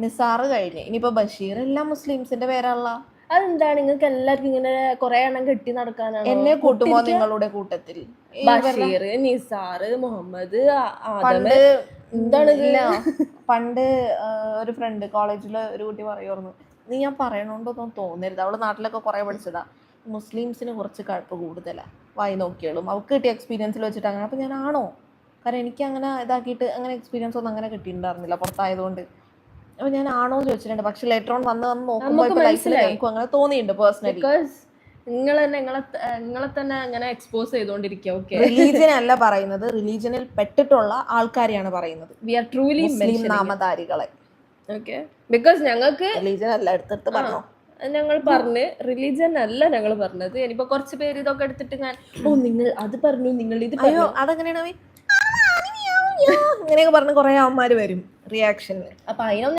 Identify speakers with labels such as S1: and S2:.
S1: നിസാറ് കഴിഞ്ഞ്. ഇനിയിപ്പോ ബഷീർ എല്ലാം മുസ്ലിംസിന്റെ പേരാണല്ലോ.
S2: അതെന്താണ്? നിങ്ങൾക്ക് എല്ലാവർക്കും ഇങ്ങനെ കുറെ എണ്ണം കെട്ടി നടക്കാനാണ്?
S1: എന്നെ കൂട്ടുമോ നിങ്ങളുടെ കൂട്ടത്തിൽ?
S2: ബഷീർ നിസാർ മുഹമ്മദ്
S1: പണ്ട്
S2: എന്താണ്
S1: പണ്ട് ഒരു ഫ്രണ്ട് കോളേജിൽ ഒരു കുട്ടി പറയുമായിരുന്നു നീ ഞാൻ പറയണോണ്ടൊന്നും തോന്നരുത്. അവൾ നാട്ടിലൊക്കെ കുറെ പഠിച്ചതാ. മുസ്ലിംസിന് കുറച്ച് കഴപ്പ് കൂടുതലാ. വായി നോക്കിയോളും. അവൾക്ക് കിട്ടിയ എക്സ്പീരിയൻസിൽ വെച്ചിട്ട് അങ്ങനെ. അപ്പൊ ഞാനാണോ? കാരണം എനിക്ക് അങ്ങനെ ഇതാക്കിയിട്ട് അങ്ങനെ എക്സ്പീരിയൻസ് ഒന്നും അങ്ങനെ കിട്ടിയിട്ടുണ്ടായിരുന്നില്ല പുറത്തായതുകൊണ്ട്. അപ്പൊ ഞാൻ ആണോ എന്ന് ചോദിച്ചിട്ടുണ്ട് പക്ഷെ ലേറ്റർ ഓൺ വന്ന് വന്ന് നോക്കുമ്പോൾ
S2: നമുക്ക്
S1: ലൈഫിൽ
S2: മനസ്സിലായി.
S1: അങ്ങനെ തോന്നിയിട്ടുണ്ട് പേഴ്സണലി
S2: ബിക്കോസ് നിങ്ങൾ തന്നെ നിങ്ങളെ നിങ്ങളെ തന്നെ അങ്ങനെ എക്സ്പോസ് ചെയ്തോണ്ടിരിക്കുക ഓക്കെ
S1: റിലീജിയൻ അല്ല പറയുന്നത് റിലീജിയനിൽ പെട്ടിട്ടുള്ള ആൾക്കാരെയാണ് പറയുന്നത്
S2: വി ആർ ട്രൂലി
S1: മുസ്ലിം നാമധാരികളെ
S2: ഓക്കെ ബിക്കോസ് ഞങ്ങൾക്ക്
S1: റിലീജിയൻ അല്ല എടുത്തെടുത്ത് പറഞ്ഞോ
S2: ഞങ്ങൾ പറഞ്ഞ് റിലീജിയൻ അല്ല ഞങ്ങൾ പറഞ്ഞത് ഇനിയിപ്പോ കുറച്ച് പേര് ഇതൊക്കെ എടുത്തിട്ട് ഞാൻ ഓ നിങ്ങൾ അത് പറഞ്ഞു നിങ്ങൾ ഇത്
S1: അയ്യോ അതെങ്ങനെയാണ് അങ്ങനെയൊക്കെ പറഞ്ഞ് കുറെ അമ്മമാര് വരും റിയാക്ഷൻ
S2: അപ്പൊ അതിനൊന്നും